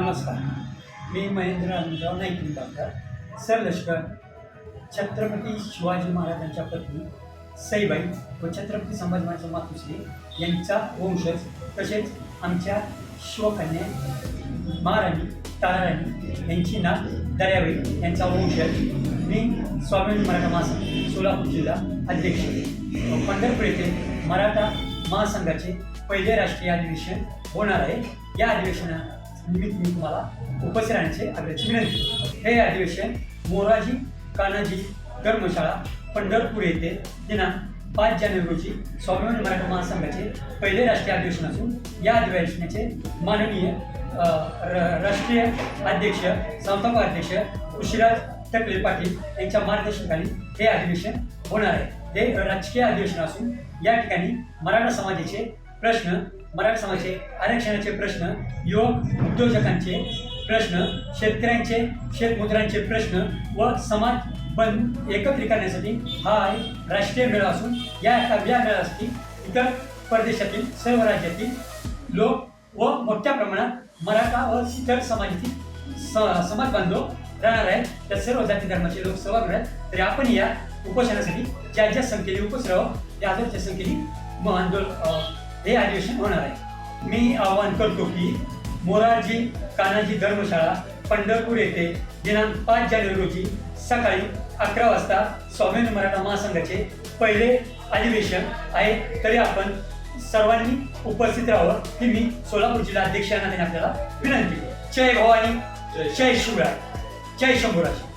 नमस्कार. मी महेंद्र आनंदराव नाईक निंबाळकर सरलष्कर छत्रपती शिवाजी महाराजांच्या पत्नी सईबाई व छत्रपती संभाजी मातुश्री यांचा वंशज तसेच आमच्या शिवकन्या महाराणी ताराराणी यांची नाव दर्याबाई यांचा वंशज मी स्वामी मराठा महासंघ सोलापूर जिल्हा अध्यक्ष. पंढरपूर येथे मराठा महासंघाचे पहिले राष्ट्रीय अधिवेशन होणार आहे. या अधिवेशनात निमित्त मी तुम्हाला उपस्थित राहण्याचे आग्रहाची विनंती हे अधिवेशन मोराजी कानाजी धर्मशाळा पंढरपूर येथे दिनांक पाच जानेवारी रोजी स्वाभिमानी मराठा महासंघाचे पहिले राष्ट्रीय अधिवेशन असून या अधिवेशनाचे माननीय र- राष्ट्रीय अध्यक्ष संस्थापक अध्यक्ष ऋषिराज टकले पाटील यांच्या मार्गदर्शनाखाली हे अधिवेशन होणार आहे. हे राजकीय अधिवेशन असून या ठिकाणी मराठा समाजाचे प्रश्न मराठा समाजाचे आरक्षणाचे प्रश्न योग उद्योजकांचे प्रश्न शेतकऱ्यांचे शेतमजुरांचे प्रश्न व समाज बंद एकत्रित करण्यासाठी हा आहे राष्ट्रीय मेळा असून या या मेळासाठी इतर परदेशातील सर्व राज्यातील लोक व मोठ्या प्रमाणात मराठा व इतर समाजातील स- समाज बांधव राहणार आहेत. त्या सर्व जाती धर्माचे लोक सहभाग आहेत. तरी आपण या उपोषणासाठी ज्या ज्या संख्येने उपस्थित त्या आदरच्या संख्येने आंदोलन हे अधिवेशन होणार आहे. मी आवाहन करतो की मोरारजी कानाजी धर्मशाळा पंढरपूर येथे दिनांक पाच जानेवारी रोजी सकाळी अकरा वाजता स्वामी मराठा महासंघाचे पहिले अधिवेशन आहे. तरी आपण सर्वांनी उपस्थित राहावं ही मी सोलापूर जिल्हा अध्यक्ष यांना आपल्याला विनंती जय भवानी जय शिवराय जय शंभूराज.